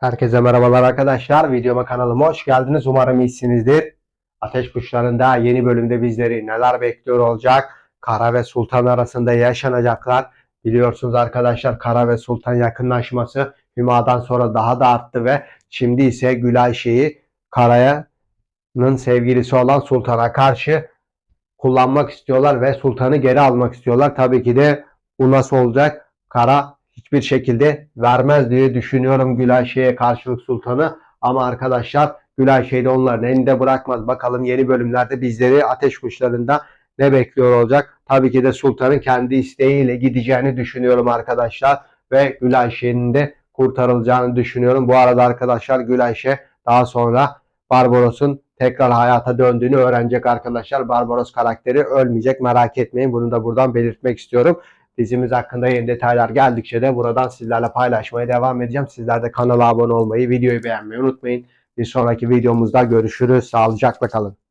Herkese merhabalar arkadaşlar. Videoma kanalıma hoş geldiniz. Umarım iyisinizdir. Ateş Kuşları'nda yeni bölümde bizleri neler bekliyor olacak? Kara ve Sultan arasında yaşanacaklar. Biliyorsunuz arkadaşlar Kara ve Sultan yakınlaşması Hüma'dan sonra daha da arttı ve şimdi ise Gülayşe'yi Kara'nın sevgilisi olan Sultan'a karşı kullanmak istiyorlar ve Sultan'ı geri almak istiyorlar. Tabii ki de bu nasıl olacak? Kara hiçbir şekilde vermez diye düşünüyorum Gülayşe'ye karşılık Sultan'ı. Ama arkadaşlar Gülayşe'yi de onların elinde bırakmaz. Bakalım yeni bölümlerde bizleri Ateş Kuşları'nda ne bekliyor olacak? Tabii ki de Sultan'ın kendi isteğiyle gideceğini düşünüyorum arkadaşlar. Ve Gülayşe'nin de kurtarılacağını düşünüyorum. Bu arada arkadaşlar Gülayşe daha sonra Barbaros'un tekrar hayata döndüğünü öğrenecek arkadaşlar. Barbaros karakteri ölmeyecek merak etmeyin. Bunu da buradan belirtmek istiyorum. Dizimiz hakkında yeni detaylar geldikçe de buradan sizlerle paylaşmaya devam edeceğim. Sizler de kanala abone olmayı, videoyu beğenmeyi unutmayın. Bir sonraki videomuzda görüşürüz. Sağlıcakla kalın.